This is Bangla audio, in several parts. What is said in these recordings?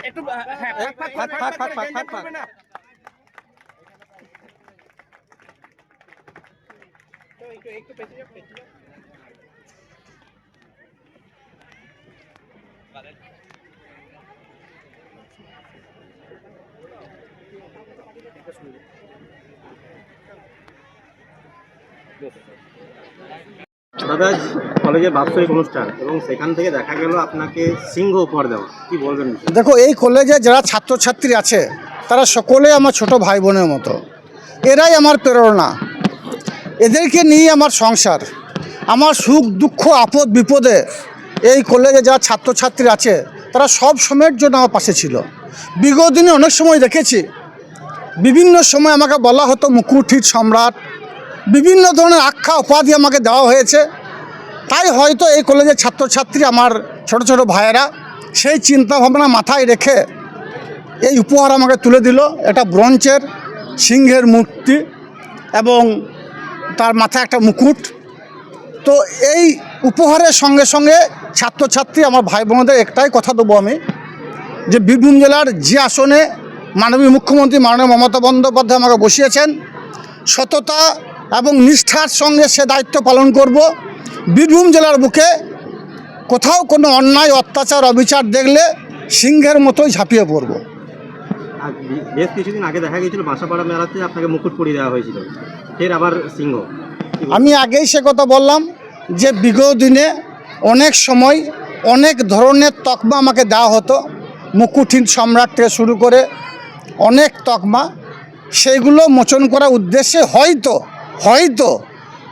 একটু একটু একটু পেছনে দাদা বাৎসরিক অনুষ্ঠান এবং সেখান থেকে দেখা গেল আপনাকে সিংহ উপহার দেওয়া। কি বলবেন? দেখো, এই কলেজে যারা ছাত্রছাত্রী আছে, তারা সকলে আমার ছোট ভাই বোনের মতো। এরাই আমার প্রেরণা। এদেরকে নিয়ে আমার সংসার, আমার সুখ, দুঃখ, আপদ, বিপদে এই কলেজে যারা ছাত্রছাত্রী আছে, তারা সব সময়ের জন্য আমার পাশে ছিল। বিগত দিনে অনেক সময় দেখেছি। বিভিন্ন সময় আমাকে বলা হতো মুকুঠির সম্রাট বিভিন্ন ধরনের আখ্যা উপাধি আমাকে দেওয়া হয়েছে। তাই হয়তো এই কলেজের ছাত্রছাত্রী আমার ছোট ছোট ভাইয়েরা সেই চিন্তা ভাবনা মাথায় রেখে এই উপহার আমাকে তুলে দিল। এটা ব্রঞ্চের সিংহের মূর্তি এবং তার মাথায় একটা মুকুট। তো এই উপহারের সঙ্গে সঙ্গে ছাত্রছাত্রী আমার ভাই বোনদের একটাই কথা দেবো আমি, যে বীরভূম জেলার যে আসনে মাননীয় মুখ্যমন্ত্রী মাননীয় মমতা বন্দ্যোপাধ্যায় আমাকে বসিয়েছেন, সততা এবং নিষ্ঠার সঙ্গে সে দায়িত্ব পালন করব। বীরভূম জেলার বুকে কোথাও কোনো অন্যায় অত্যাচার অবিচার দেখলে সিংহের মতোই ঝাঁপিয়ে পড়ব। বেশ কিছুদিন আগে দেখা গিয়েছিল বাসাপাড়া মেলাতে আপনাকে মুকুট পরিয়ে দেওয়া হয়েছিল। ফের আবার সিংহ। আমি আগেই সে কথা বললাম যে বিগত দিনে অনেক সময় অনেক ধরনের তকমা আমাকে দেওয়া হতো। মুকুঠিন সম্রাট থেকে শুরু করে অনেক তকমা সেইগুলো মোচন করার উদ্দেশ্যে হয়তো হয়তো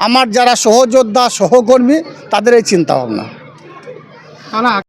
আমার যারা সহযোদ্ধা সহকর্মী তাদের এই চিন্তাভাবনা।